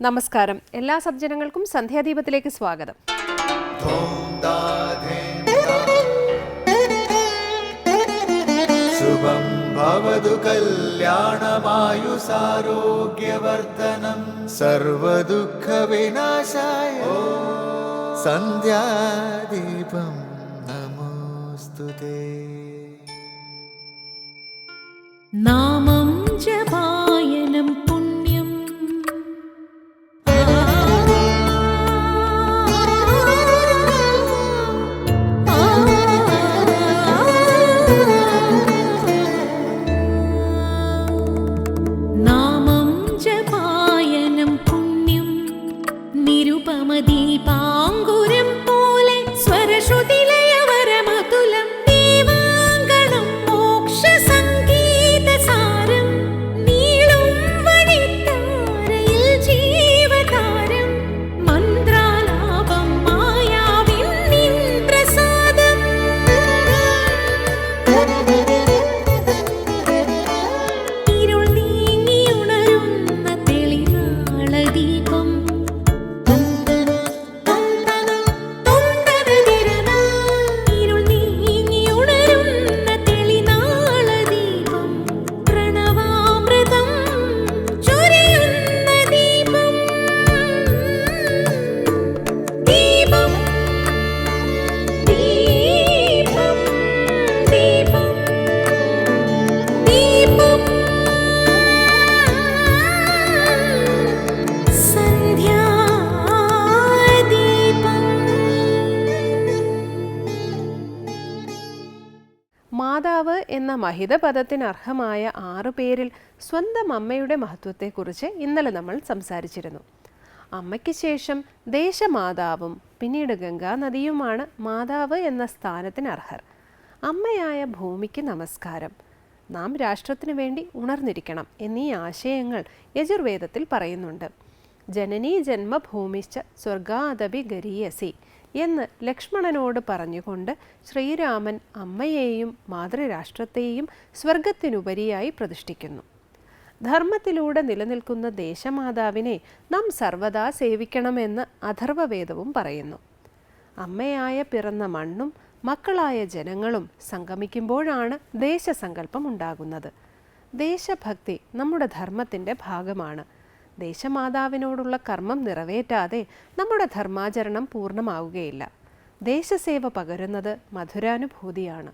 നമസ്കാരം. എല്ലാ സജ്ജനങ്ങൾക്കും സന്ധ്യാദീപത്തിലേക്ക് സ്വാഗതം. ശുഭം ഭവതു സർവദുഃഖ സന്ധ്യാദീപം നാമം ജപാ നിരുപമദീപാങ്കുരം എന്ന മഹിത പദത്തിന് അർഹമായ ആറു പേരിൽ സ്വന്തം അമ്മയുടെ മഹത്വത്തെക്കുറിച്ച് ഇന്നലെ നമ്മൾ സംസാരിച്ചിരുന്നു. അമ്മയ്ക്ക് ശേഷം ദേശമാതാവും പിന്നീട് ഗംഗാ നദിയുമാണ് മാതാവ് എന്ന സ്ഥാനത്തിന് അർഹർ. അമ്മയായ ഭൂമിക്ക് നമസ്കാരം. നാം രാഷ്ട്രത്തിനു വേണ്ടി ഉണർന്നിരിക്കണം എന്നീ ആശയങ്ങൾ യജുർവേദത്തിൽ പറയുന്നുണ്ട്. ജനനീ ജന്മഭൂമിശ്ച സ്വർഗാദപി ഗരീയസി എന്ന് ലക്ഷ്മണനോട് പറഞ്ഞുകൊണ്ട് ശ്രീരാമൻ അമ്മയെയും മാതൃരാഷ്ട്രത്തെയും സ്വർഗത്തിനുപരിയായി പ്രതിഷ്ഠിക്കുന്നു. ധർമ്മത്തിലൂടെ നിലനിൽക്കുന്ന ദേശമാതാവിനെ നാം സർവദാ സേവിക്കണമെന്ന് അഥർവവേദവും പറയുന്നു. അമ്മയായ പിറന്ന മണ്ണും മക്കളായ ജനങ്ങളും സംഗമിക്കുമ്പോഴാണ് ദേശസങ്കല്പം ഉണ്ടാകുന്നത്. ദേശഭക്തി നമ്മുടെ ധർമ്മത്തിന്റെ ഭാഗമാണ്. ദേശമാതാവിനോടുള്ള കർമ്മം നിറവേറ്റാതെ നമ്മുടെ ധർമാചരണം പൂർണമാവുകയില്ല. ദേശസേവ പകരുന്നത് മധുരാനുഭൂതിയാണ്.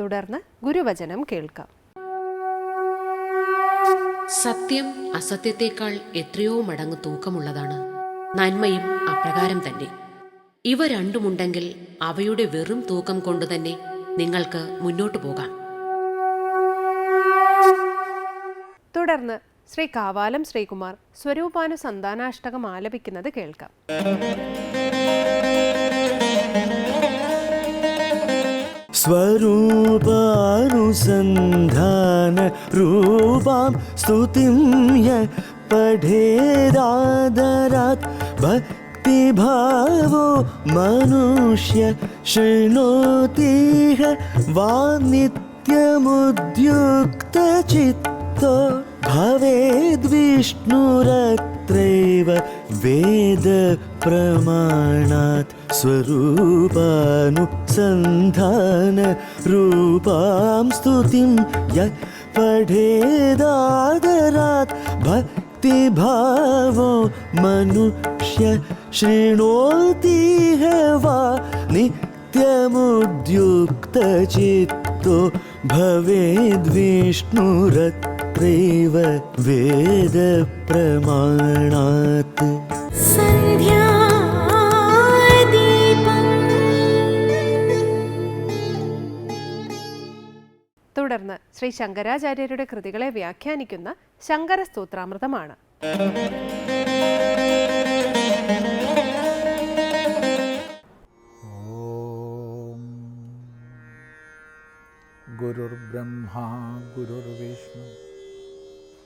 തുടർന്ന് ഗുരുവചനം കേൾക്കാം. സത്യം അസത്യത്തെക്കാൾ എത്രയോ മടങ്ങ് തൂക്കമുള്ളതാണ്. നന്മയും അപ്രകാരം തന്നെ. ഇവ രണ്ടുമുണ്ടെങ്കിൽ അവയുടെ വെറും തൂക്കം കൊണ്ടുതന്നെ നിങ്ങൾക്ക് മുന്നോട്ടു പോകാം. തുടർന്ന് ശ്രീ കാവാലം ശ്രീകുമാർ സ്വരൂപാന സന്താനാഷ്ടകം ആലപിക്കുന്നത് കേൾക്കാം. സ്വരൂപാനുസന്ധാന രൂപാം സ്തുതിം പഠേദാദരാത് ഭക്തിഭാവോ മനുഷ്യ ശൃണോതീഹ വാ നിത്യമുദ്യുക്തചിത്തോ भवेद्विष्णुरत्रैव वेदप्रमाणात् स्वरूपानुसन्धान रूपां स्तुतिं य पठेदादरात् भक्तिभावो मनुष्य शृणोतिह वा नित्यमुद्युक्तचित्तो भवेद्विष्णुरत्रैव वेदप्रमाणात् തുടർന്ന് ശ്രീ ശങ്കരാചാര്യരുടെ കൃതികളെ വ്യാഖ്യാനിക്കുന്ന ശങ്കര സ്തോത്രാമൃതമാണ് ॐ गुरुर्ब्रह्मा गुरुर्विष्णु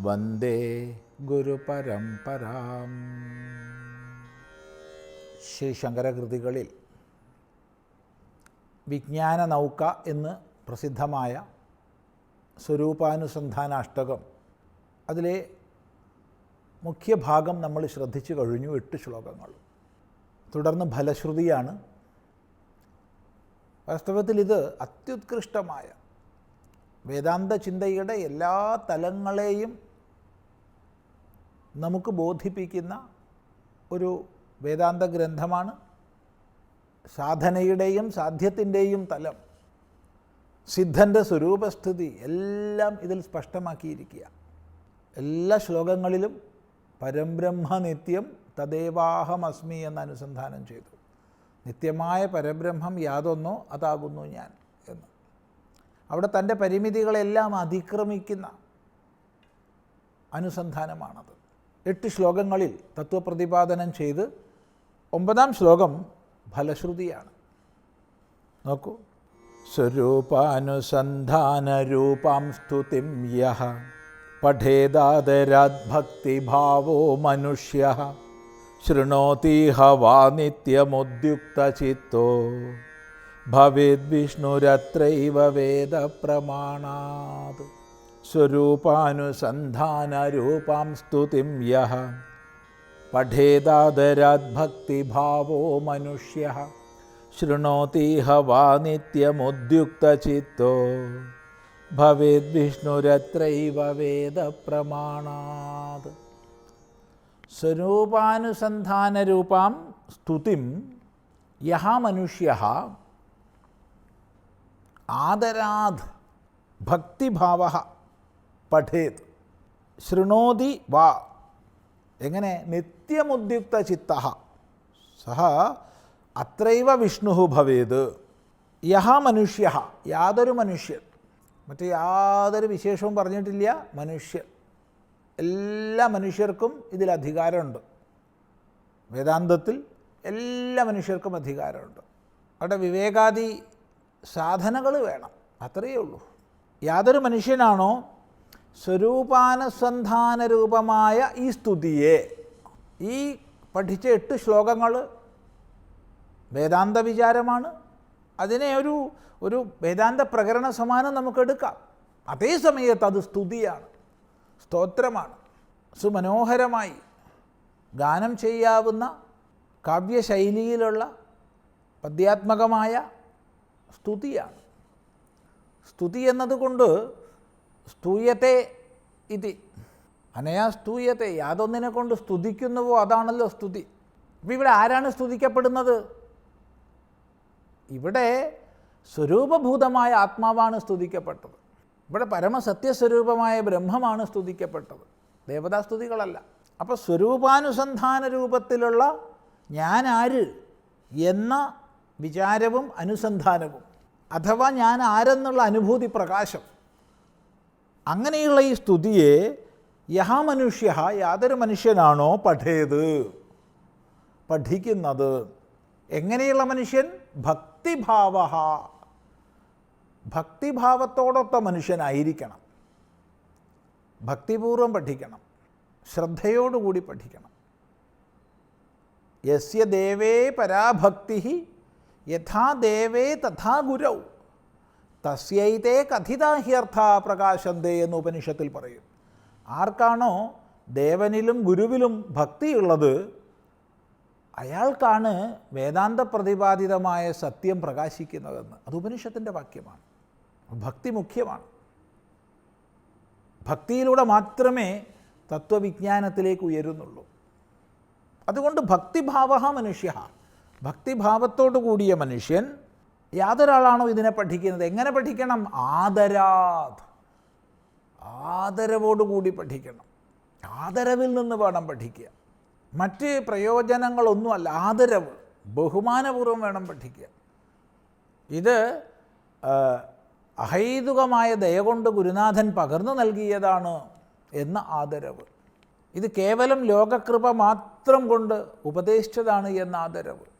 വന്ദേ ഗുരുപരംപരാം ശ്രീ ശങ്കരകൃതികളിൽ വിജ്ഞാന നൗക എന്ന് പ്രസിദ്ധമായ സ്വരൂപാനുസന്ധാനാഷ്ടകം. അതിലെ മുഖ്യഭാഗം നമ്മൾ ശ്രദ്ധിച്ചു കഴിഞ്ഞു എട്ട് ശ്ലോകങ്ങൾ. തുടർന്ന് ഫലശ്രുതിയാണ്. വാസ്തവത്തിൽ ഇത് അത്യുത്കൃഷ്ടമായ വേദാന്ത ചിന്തയുടെ എല്ലാ തലങ്ങളെയും നമുക്ക് ബോധിപ്പിക്കുന്ന ഒരു വേദാന്ത ഗ്രന്ഥമാണ് സാധനയുടെയും സാധ്യത്തിന്റെയും തലം. സിദ്ധന്റെ സ്വരൂപസ്ഥിതി എല്ലാം ഇതിൽ സ്പഷ്ടമാക്കിയിരിക്കുക. എല്ലാ ശ്ലോകങ്ങളിലും പരബ്രഹ്മ നിത്യം തദേവാഹമസ്മി എന്ന് അനുസന്ധാനം ചെയ്തു. നിത്യമായ പരബ്രഹ്മം യാതൊന്നോ അതാകുന്നു ഞാൻ എന്ന്. അവിടെ തന്റെ പരിമിതികളെല്ലാം അതിക്രമിക്കുന്ന അനുസന്ധാനമാണത്. എട്ട് ശ്ലോകങ്ങളിൽ തത്വപ്രതിപാദനം ചെയ്ത് ഒമ്പതാം ശ്ലോകം ഫലശ്രുതിയാണ്. നോക്കൂ. സ്വരൂപാനുസന്ധാനരൂപാം സ്തുതിം യഹ. പഠേദാദരാദ്ഭക്തിഭാവോ മനുഷ്യ. ശൃണോതീഹ വാ നിത്യമുദ്യുക്തചിത്തോ. ഭവേദ്വിഷ്ണുരത്രൈവ വേദപ്രമാണാത്. സ്വരൂപാനുസന്ധാനരൂപാം സ്തുതിം യഹ. പഠേദാദരാദ്ഭക്തിഭാവോ മനുഷ്യ. ശൃണോതീഹ വാ നിത്യമുദ്യുക്തചിത്തോ. ഭവേദ്വിഷ്ണുരത്രൈവ വേദപ്രമാണാത്. സ്വരൂപാനുസന്ധാനരൂപാം സ്തുതിം യഹ മനുഷ്യ. ആദരാത് ഭക്തിഭാവ. പഠേത്. ശൃണോതി വാ. എങ്ങനെ? നിത്യമുദ്യുക്ത ചിത്ത സഹ അത്രൈവ വിഷ്ണു ഭവേത്. യഹ മനുഷ്യ യാതൊരു മനുഷ്യൻ. മറ്റ് യാതൊരു വിശേഷവും പറഞ്ഞിട്ടില്ല മനുഷ്യൻ. എല്ലാ മനുഷ്യർക്കും ഇതിൽ അധികാരമുണ്ട്. വേദാന്തത്തിൽ എല്ലാ മനുഷ്യർക്കും അധികാരമുണ്ട്. അവിടെ വിവേകാദി സാധനകൾ വേണം. അത്രയേ ഉള്ളൂ. യാതൊരു മനുഷ്യനാണോ സ്വരൂപാനുസന്ധാന രൂപമായ ഈ സ്തുതിയെ ഈ പഠിച്ച എട്ട് ശ്ലോകങ്ങൾ വേദാന്ത വിചാരമാണ് അതിനെ ഒരു ഒരു വേദാന്ത പ്രകരണ സമാനം നമുക്കെടുക്കാം അതേ സമയത്ത് അത് സ്തുതിയാണ് സ്തോത്രമാണ്. സുമനോഹരമായി ഗാനം ചെയ്യാവുന്ന കാവ്യശൈലിയിലുള്ള പദ്യാത്മകമായ സ്തുതിയാണ്. സ്തുതി എന്നതുകൊണ്ട് സ്തൂയത്തെ ഇത്. അനയാ സ്തൂയത്തെ യാതൊന്നിനെ കൊണ്ട് സ്തുതിക്കുന്നുവോ അതാണല്ലോ സ്തുതി. അപ്പം ഇവിടെ ആരാണ് സ്തുതിക്കപ്പെടുന്നത്? ഇവിടെ സ്വരൂപഭൂതമായ ആത്മാവാണ് സ്തുതിക്കപ്പെട്ടത്. ഇവിടെ പരമസത്യസ്വരൂപമായ ബ്രഹ്മമാണ് സ്തുതിക്കപ്പെട്ടത്. ദേവതാസ്തുതികളല്ല. അപ്പോൾ സ്വരൂപാനുസന്ധാന രൂപത്തിലുള്ള ഞാൻ ആര് എന്ന വിചാരവും അനുസന്ധാനവും. അഥവാ ഞാൻ ആരെന്നുള്ള അനുഭൂതി പ്രകാശം. അങ്ങനെയുള്ള ഈ സ്തുതിയെ യഹ മനുഷ്യ യാതൊരു മനുഷ്യനാണോ പഠേത്? പഠിക്കുന്നത്. എങ്ങനെയുള്ള മനുഷ്യൻ? ഭക്തിഭാവ. ഭക്തിഭാവത്തോടൊത്ത മനുഷ്യനായിരിക്കണം. ഭക്തിപൂർവം പഠിക്കണം. ശ്രദ്ധയോടുകൂടി പഠിക്കണം. യസ്യ ദേവേ പരാഭക്തി യഥാ ദേവേ തഥാ ഗുരൗ. തസ്യൈതേ കഥിതാഹ്യർത്ഥ പ്രകാശന്തേ എന്ന് ഉപനിഷത്തിൽ പറയും. ആർക്കാണോ ദേവനിലും ഗുരുവിലും ഭക്തിയുള്ളത് അയാൾക്കാണ് വേദാന്ത പ്രതിപാദിതമായ സത്യം പ്രകാശിക്കുന്നതെന്ന്. അത് ഉപനിഷത്തിന്റെ വാക്യമാണ്. ഭക്തി മുഖ്യമാണ്. ഭക്തിയിലൂടെ മാത്രമേ തത്വവിജ്ഞാനത്തിലേക്ക് ഉയരുന്നുള്ളൂ. അതുകൊണ്ട് ഭക്തിഭാവ മനുഷ്യ ഭക്തിഭാവത്തോടു കൂടിയ മനുഷ്യൻ യാതൊരാളാണോ ഇതിനെ പഠിക്കുന്നത്? എങ്ങനെ പഠിക്കണം? ആദരാത്. ആദരവോടുകൂടി പഠിക്കണം. ആദരവിൽ നിന്ന് വേണം പഠിക്കുക. മറ്റ് പ്രയോജനങ്ങളൊന്നുമല്ല ആദരവ്. ബഹുമാനപൂർവം വേണം പഠിക്കുക. ഇത് അഹൈതുകമായ ദയ കൊണ്ട് ഗുരുനാഥൻ പകർന്നു നൽകിയതാണ് എന്ന ആദരവ്. ഇത് കേവലം ലോകകൃപ മാത്രം കൊണ്ട് ഉപദേശിച്ചതാണ് എന്ന ആദരവ്.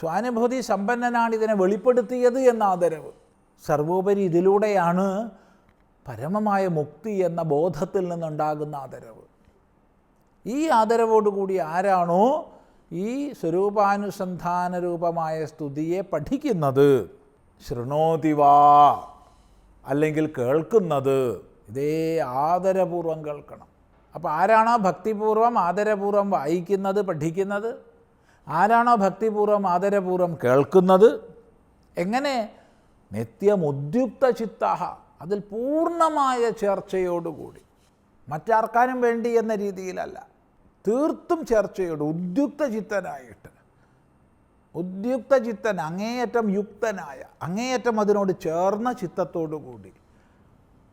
സ്വാനുഭൂതി സമ്പന്നനാണ് ഇതിനെ വെളിപ്പെടുത്തിയത് എന്ന ആദരവ്. സർവോപരി ഇതിലൂടെയാണ് പരമമായ മുക്തി എന്ന ബോധത്തിൽ നിന്നുണ്ടാകുന്ന ആദരവ്. ഈ ആദരവോടുകൂടി ആരാണോ ഈ സ്വരൂപാനുസന്ധാന രൂപമായ സ്തുതിയെ പഠിക്കുന്നത്? ശൃണോതിവാ അല്ലെങ്കിൽ കേൾക്കുന്നത്. ഇതേ ആദരപൂർവം കേൾക്കണം. അപ്പോൾ ആരാണോ ഭക്തിപൂർവം ആദരപൂർവം വായിക്കുന്നത് പഠിക്കുന്നത്? ആരാണോ ഭക്തിപൂർവം ആദരപൂർവം കേൾക്കുന്നത്? എങ്ങനെ? നിത്യമുദ്യുക്ത ചിത്താഹ അതിൽ പൂർണമായ ചേർച്ചയോടുകൂടി. മറ്റാർക്കാനും വേണ്ടി എന്ന രീതിയിലല്ല തീർത്തും ചേർച്ചയോട് ഉദ്യുക്ത ചിത്തനായിട്ട്. ഉദ്യുക്ത ചിത്തൻ അങ്ങേയറ്റം യുക്തനായ അങ്ങേയറ്റം അതിനോട് ചേർന്ന ചിത്തത്തോടു കൂടി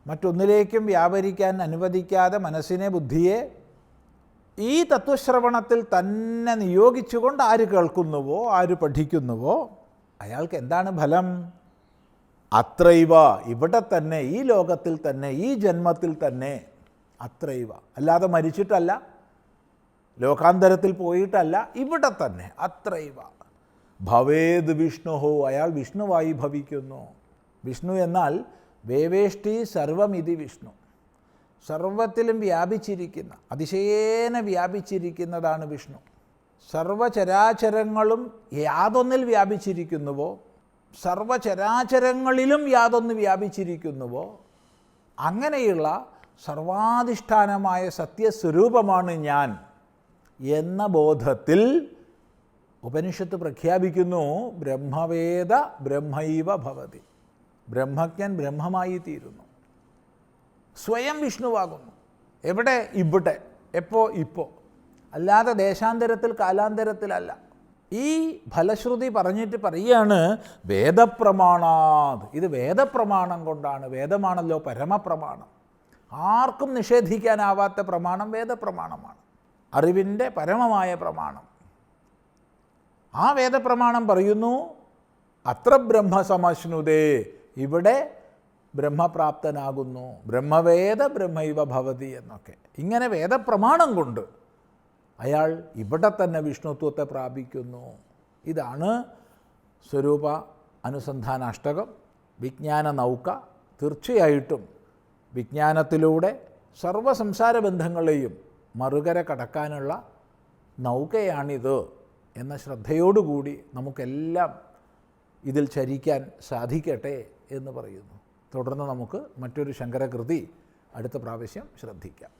മറ്റൊന്നിലേക്കും വ്യാപരിക്കാൻ അനുവദിക്കാതെ മനസ്സിനെ ബുദ്ധിയെ ഈ തത്വശ്രവണത്തിൽ തന്നെ നിയോഗിച്ചുകൊണ്ട് ആര് കേൾക്കുന്നുവോ ആര് പഠിക്കുന്നുവോ അയാൾക്ക് എന്താണ് ഫലം? അത്രൈവ. ഇവിടെ തന്നെ ഈ ലോകത്തിൽ തന്നെ ഈ ജന്മത്തിൽ തന്നെ അത്രൈവ. അല്ലാതെ മരിച്ചിട്ടല്ല ലോകാന്തരത്തിൽ പോയിട്ടല്ല ഇവിടെ തന്നെ അത്രൈവ. ഭവേദ് വിഷ്ണുഹോ അയാൾ വിഷ്ണുവായി ഭവിക്കുന്നു. വിഷ്ണു എന്നാൽ വേവേഷ്ടി സർവമിതി വിഷ്ണു. സർവത്തിലും വ്യാപിച്ചിരിക്കുന്ന അതിശയേന വ്യാപിച്ചിരിക്കുന്നതാണ് വിഷ്ണു. സർവചരാചരങ്ങളും യാതൊന്നിൽ വ്യാപിച്ചിരിക്കുന്നുവോ? സർവചരാചരങ്ങളിലും യാതൊന്ന് വ്യാപിച്ചിരിക്കുന്നുവോ? അങ്ങനെയുള്ള സർവാധിഷ്ഠാനമായ സത്യസ്വരൂപമാണ് ഞാൻ എന്ന ബോധത്തിൽ ഉപനിഷത്ത് പ്രഖ്യാപിക്കുന്നു ബ്രഹ്മവേദ ബ്രഹ്മൈവ ഭവതി. ബ്രഹ്മജ്ഞൻ ബ്രഹ്മമായി തീരുന്നു സ്വയം വിഷ്ണുവാകുന്നു. എവിടെ? ഇവിടെ. എപ്പോ? ഇപ്പോൾ അല്ലാതെ ദേശാന്തരത്തിൽ കാലാന്തരത്തിലല്ല. ഈ ഫലശ്രുതി പറഞ്ഞിട്ട് പറയുകയാണ് വേദപ്രമാണാത്. ഇത് വേദപ്രമാണം കൊണ്ടാണ്. വേദമാണല്ലോ പരമപ്രമാണം. ആർക്കും നിഷേധിക്കാനാവാത്ത പ്രമാണം വേദപ്രമാണമാണ്. അറിവിന്റെ പരമമായ പ്രമാണം. ആ വേദപ്രമാണം പറയുന്നു അത്ര ബ്രഹ്മസമശ്നുതേ ഇവിടെ ബ്രഹ്മപ്രാപ്തനാകുന്നു. ബ്രഹ്മവേദ ബ്രഹ്മൈവ ഭവതി എന്നൊക്കെ. ഇങ്ങനെ വേദപ്രമാണം കൊണ്ട് അയാൾ ഇവിടെ തന്നെ വിഷ്ണുത്വത്തെ പ്രാപിക്കുന്നു. ഇതാണ് സ്വരൂപ അനുസന്ധാനാഷ്ടകം വിജ്ഞാന നൗക. തീർച്ചയായിട്ടും വിജ്ഞാനത്തിലൂടെ സർവ സംസാര ബന്ധങ്ങളെയും മറുകര കടക്കാനുള്ള നൗകയാണിത് എന്ന ശ്രദ്ധയോടുകൂടി നമുക്കെല്ലാം ഇതിൽ ചരിക്കാൻ സാധിക്കട്ടെ എന്ന് പറയുന്നു. തുടർന്ന് നമുക്ക് മറ്റൊരു ശങ്കരകൃതി അടുത്ത പ്രാവശ്യം ശ്രദ്ധിക്കാം.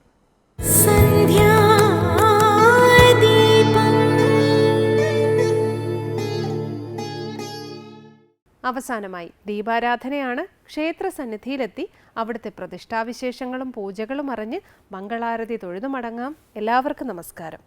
അവസാനമായി ദീപാരാധനയാണ് ക്ഷേത്ര സന്നിധിയിലെത്തി അവിടുത്തെ പ്രതിഷ്ഠാവിശേഷങ്ങളും പൂജകളും അറിഞ്ഞ് മംഗളാരതി തൊഴുതു മടങ്ങാം എല്ലാവർക്കും നമസ്കാരം.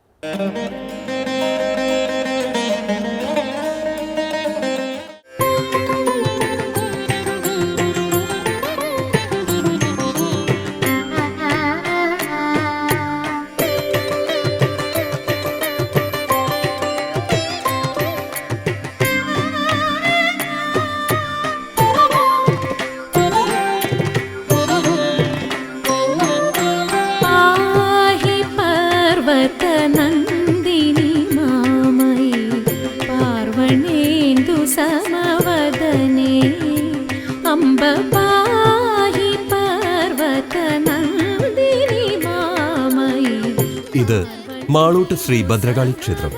മാളൂട്ട് ശ്രീ ഭദ്രകാളി ക്ഷേത്രം.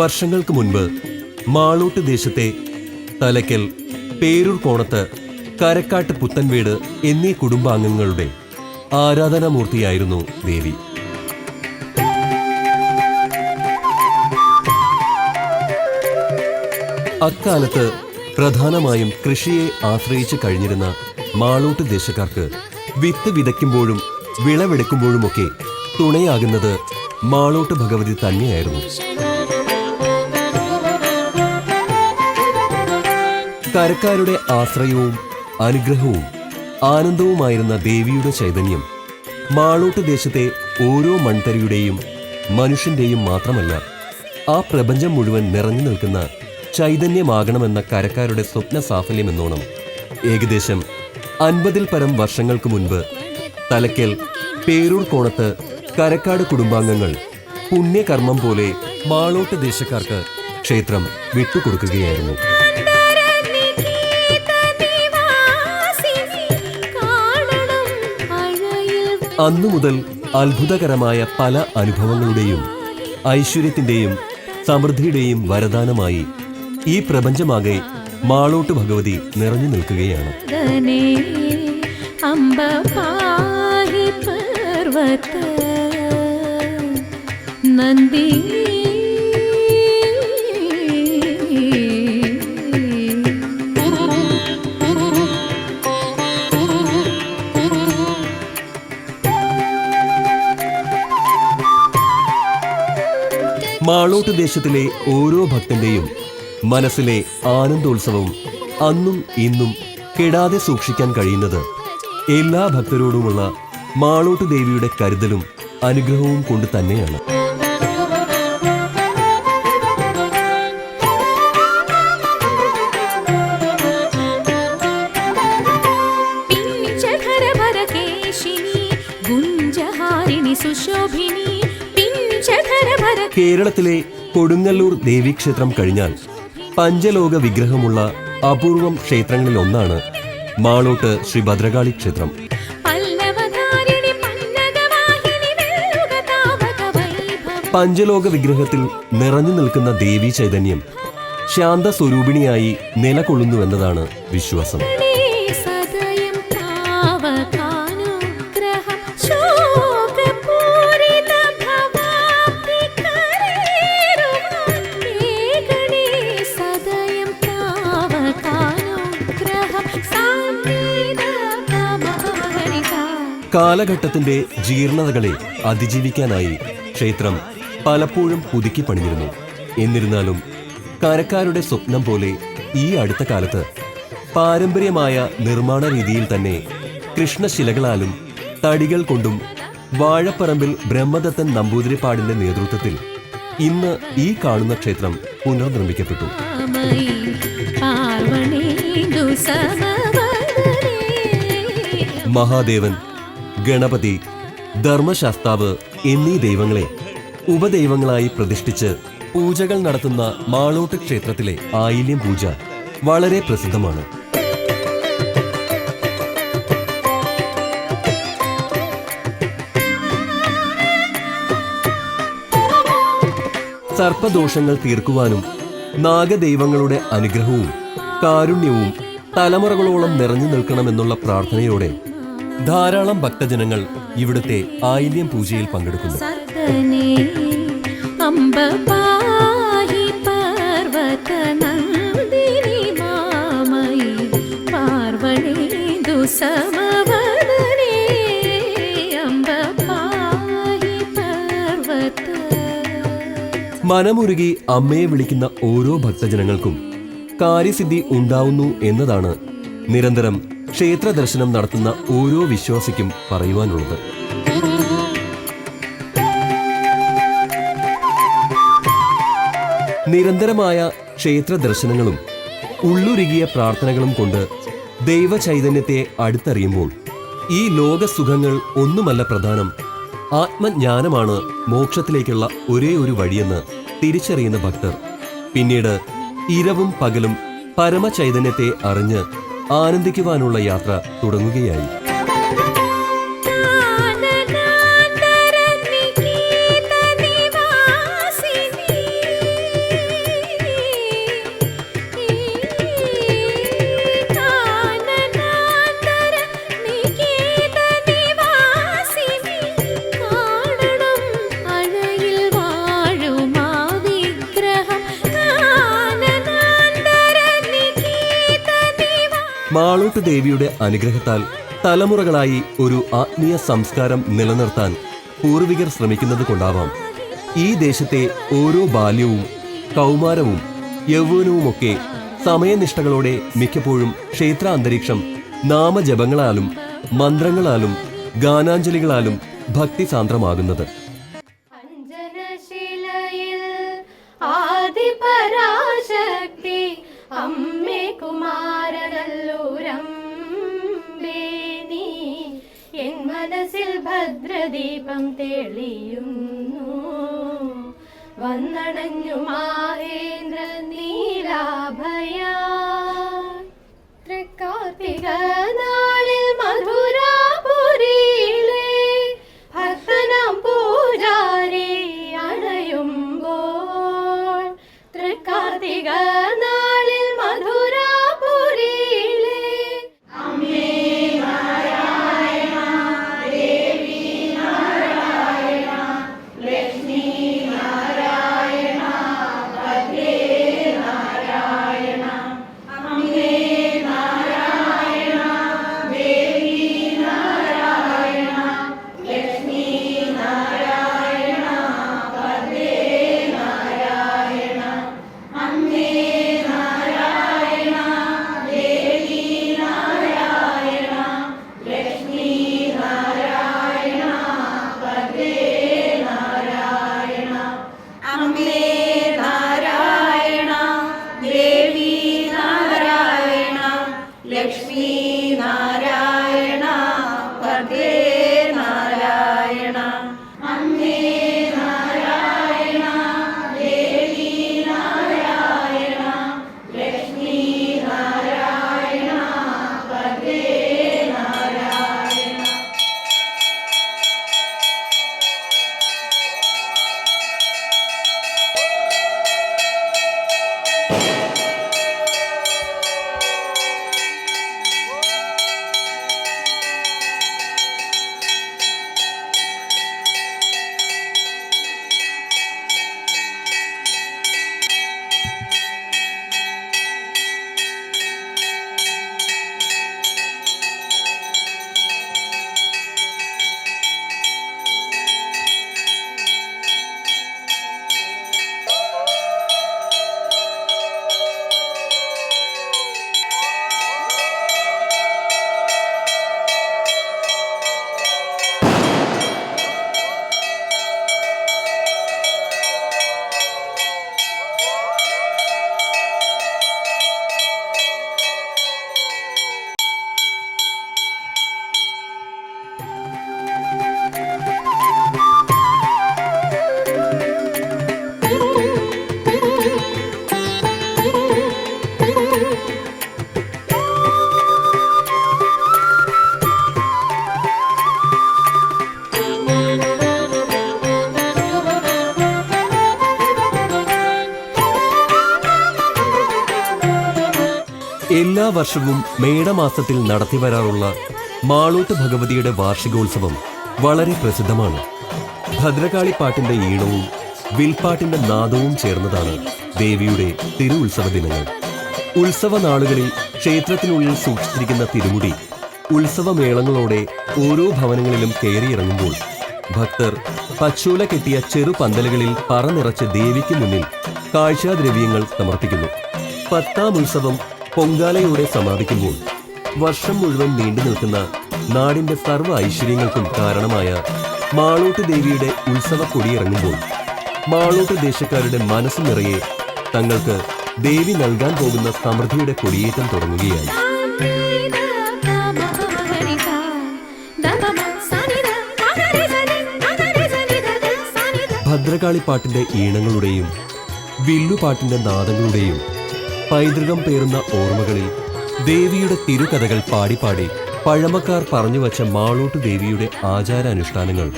വർഷങ്ങൾക്ക് മുൻപ് മാളൂട്ട് ദേശത്തെ തലയ്ക്കൽ പേരൂർ കോണത്ത് കരക്കാട്ട് പുത്തൻവീട് എന്നീ കുടുംബാംഗങ്ങളുടെ ആരാധനാമൂർത്തിയായിരുന്നു ദേവി. അക്കാലത്ത് പ്രധാനമായും കൃഷിയെ ആശ്രയിച്ച് കഴിഞ്ഞിരുന്ന മാളൂട്ട് ദേശക്കാർക്ക് വിത്ത് വിതയ്ക്കുമ്പോഴും വിളവെടുക്കുമ്പോഴുമൊക്കെ തുണയാകുന്നത് മാളോട്ട് ഭഗവതി തന്നെയായിരുന്നു. കരക്കാരുടെ ആശ്രയവും അനുഗ്രഹവും ആനന്ദവുമായിരുന്ന ദേവിയുടെ ചൈതന്യം മാളോട്ട് ദേശത്തെ ഓരോ മൺതരിയുടെയും മനുഷ്യന്റെയും മാത്രമല്ല ആ പ്രപഞ്ചം മുഴുവൻ നിറഞ്ഞു നിൽക്കുന്ന ചൈതന്യമാകണമെന്ന കരക്കാരുടെ സ്വപ്ന സാഫല്യമെന്നോണം ഏകദേശം അൻപതിൽ പരം വർഷങ്ങൾക്ക് മുൻപ് തലക്കൽ പേരൂർ കോണത്ത് കരക്കാട് കുടുംബാംഗങ്ങൾ പുണ്യകർമ്മം പോലെ മാളോട്ട് ദേശക്കാർക്ക് ക്ഷേത്രം വിട്ടുകൊടുക്കുകയായിരുന്നു. അന്നു മുതൽ അത്ഭുതകരമായ പല അനുഭവങ്ങളുടെയും ഐശ്വര്യത്തിന്റെയും സമൃദ്ധിയുടെയും വരദാനമായി ഈ പ്രപഞ്ചമാകെ മാളോട്ട് ഭഗവതി നിറഞ്ഞു നിൽക്കുകയാണ്. പാഹി പർവത നന്ദി. മാളോട്ട് ദേശത്തിലെ ഓരോ ഭക്തന്റെയും മനസ്സിലെ ആനന്ദോത്സവം അന്നും ഇന്നും കെടാതെ സൂക്ഷിക്കാൻ കഴിയുന്നത് എല്ലാ ഭക്തരോടുമുള്ള മാളോട്ട് ദേവിയുടെ കരുതലും അനുഗ്രഹവും കൊണ്ട് തന്നെയാണ്. കേരളത്തിലെ കൊടുങ്ങല്ലൂർ ദേവീക്ഷേത്രം കഴിഞ്ഞാൽ പഞ്ചലോക വിഗ്രഹമുള്ള അപൂർവം ക്ഷേത്രങ്ങളിൽ ഒന്നാണ് മാളോട്ട് ശ്രീ ഭദ്രകാളി ക്ഷേത്രം. പഞ്ചലോക വിഗ്രഹത്തിൽ നിറഞ്ഞു നിൽക്കുന്ന ദേവീ ചൈതന്യം ശാന്ത സ്വരൂപിണിയായി നിലകൊള്ളുന്നുവെന്നതാണ് വിശ്വാസം. കാലഘട്ടത്തിന്റെ ജീർണതകളെ അതിജീവിക്കാനായി ക്ഷേത്രം പലപ്പോഴും പുതുക്കി പണിഞ്ഞിരുന്നു. എന്നിരുന്നാലും കരക്കാരുടെ സ്വപ്നം പോലെ ഈ അടുത്ത കാലത്ത് പാരമ്പര്യമായ നിർമ്മാണ രീതിയിൽ തന്നെ കൃഷ്ണശിലകളാലും തടികൾ കൊണ്ടും വാഴപ്പറമ്പിൽ ബ്രഹ്മദത്തൻ നമ്പൂതിരിപ്പാടിന്റെ നേതൃത്വത്തിൽ ഇന്ന് ഈ കാണുന്ന ക്ഷേത്രം പുനർനിർമ്മിക്കപ്പെട്ടു. മഹാദേവൻ ഗണപതി ധർമ്മശാസ്താവ് എന്നീ ദൈവങ്ങളെ ഉപദൈവങ്ങളായി പ്രതിഷ്ഠിച്ച് പൂജകൾ നടത്തുന്ന മാളോട്ട് ക്ഷേത്രത്തിലെ ആയില്യം പൂജ വളരെ പ്രസിദ്ധമാണ്. സർപ്പദോഷങ്ങൾ തീർക്കുവാനും നാഗദൈവങ്ങളുടെ അനുഗ്രഹവും കാരുണ്യവും തലമുറകളോളം നിറഞ്ഞു നിൽക്കണമെന്നുള്ള പ്രാർത്ഥനയോടെ ധാരാളം ഭക്തജനങ്ങൾ ഇവിടുത്തെ ആയില്യം പൂജയിൽ പങ്കെടുക്കുന്നു. മനമുരുകി അമ്മയെ വിളിക്കുന്ന ഓരോ ഭക്തജനങ്ങൾക്കും കാര്യസിദ്ധി ഉണ്ടാവുന്നു എന്നതാണ് നിരന്തരം ക്ഷേത്ര ദർശനം നടത്തുന്ന ഓരോ വിശ്വാസിക്കും പറയുവാനുള്ളത്. നിരന്തരമായ ക്ഷേത്ര ദർശനങ്ങളും ഉള്ളുരുകിയ പ്രാർത്ഥനകളും കൊണ്ട് ദൈവചൈതന്യത്തെ അടുത്തറിയുമ്പോൾ ഈ ലോകസുഖങ്ങൾ ഒന്നുമല്ല പ്രധാനം. ആത്മജ്ഞാനമാണ് മോക്ഷത്തിലേക്കുള്ള ഒരേ ഒരു വഴിയെന്ന് തിരിച്ചറിയുന്ന ഭക്തർ. പിന്നീട് ഇരവും പകലും പരമചൈതന്യത്തെ അറിഞ്ഞ് ആനന്ദിക്കുവാനുള്ള യാത്ര തുടങ്ങുകയായി. മാളൂട്ട് ദേവിയുടെ അനുഗ്രഹത്താൽ തലമുറകളായി ഒരു ആത്മീയ സംസ്കാരം നിലനിർത്താൻ പൂർവികർ ശ്രമിക്കുന്നത് കൊണ്ടാവാം. ഈ ദേശത്തെ ഓരോ ബാല്യവും കൗമാരവും യൗവനവുമൊക്കെ സമയനിഷ്ഠകളോടെ മിക്കപ്പോഴും ക്ഷേത്രാന്തരീക്ഷം നാമജപങ്ങളാലും മന്ത്രങ്ങളാലും ഗാനാഞ്ജലികളാലും ഭക്തിസാന്ദ്രമാകുന്നത്. അമ്മേ കുമാരനല്ലൂരം നീ എൻ മനസ്സിൽ ഭദ്രദീപം തെളിയുന്നു. വന്നടഞ്ഞു മാഹേന്ദ്ര നീലാ എല്ലാ വർഷവും മേടമാസത്തിൽ നടത്തിവരാറുള്ള മാളൂട്ട് ഭഗവതിയുടെ വാർഷികോത്സവം വളരെ പ്രസിദ്ധമാണ്. ഭദ്രകാളിപ്പാട്ടിന്റെ ഈണവും വിൽപ്പാട്ടിന്റെ നാദവും ചേർന്നതാണ് ദേവിയുടെ തിരു ഉത്സവ ദിനങ്ങൾ. ഉത്സവ നാളുകളിൽ ക്ഷേത്രത്തിനുള്ളിൽ സൂക്ഷിച്ചിരിക്കുന്ന തിരുമുടി ഉത്സവമേളങ്ങളോടെ ഓരോ ഭവനങ്ങളിലും കയറിയിറങ്ങുമ്പോൾ ഭക്തർ പച്ചൂല കെട്ടിയ ചെറു പന്തലുകളിൽ പറനിറച്ച് ദേവിക്ക് മുന്നിൽ കാഴ്ചാദ്രവ്യങ്ങൾ സമർപ്പിക്കുന്നു. പത്താം ഉത്സവം പൊങ്കാലയോടെ സമാപിക്കുമ്പോൾ വർഷം മുഴുവൻ നീണ്ടു നിൽക്കുന്ന നാടിന്റെ സർവ ഐശ്വര്യങ്ങൾക്കും കാരണമായ മാളൂട്ട് ദേവിയുടെ ഉത്സവ കൊടിയിറങ്ങുമ്പോൾ മാളൂട്ട് ദേശക്കാരുടെ മനസ്സ് നിറയെ തങ്ങൾക്ക് ദേവി നൽകാൻ പോകുന്ന സമൃദ്ധിയുടെ കൊടിയേറ്റം തുടങ്ങുകയായി. ഭദ്രകാളിപ്പാട്ടിന്റെ ഈണങ്ങളുടെയും വില്ലുപാട്ടിന്റെ നാദങ്ങളുടെയും പൈതൃകം പേറുന്ന ഓർമ്മകളിൽ ദേവിയുടെ തിരുകഥകൾ പാടിപ്പാടി പഴമക്കാർ പറഞ്ഞുവച്ച മാളോട്ട് ദേവിയുടെ ആചാരാനുഷ്ഠാനങ്ങൾ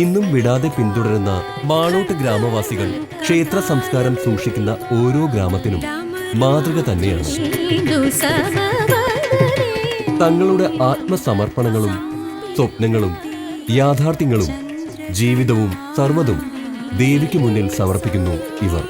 ഇന്നും വിടാതെ പിന്തുടരുന്ന മാളോട്ട് ഗ്രാമവാസികൾ ക്ഷേത്ര സംസ്കാരം സൂക്ഷിക്കുന്ന ഓരോ ഗ്രാമത്തിനും മാതൃക തന്നെയാണ്. തങ്ങളുടെ ആത്മസമർപ്പണങ്ങളും സ്വപ്നങ്ങളും യാഥാർത്ഥ്യങ്ങളും ജീവിതവും സർവതും ദേവിക്ക് മുന്നിൽ സമർപ്പിക്കുന്നു ഇവർ.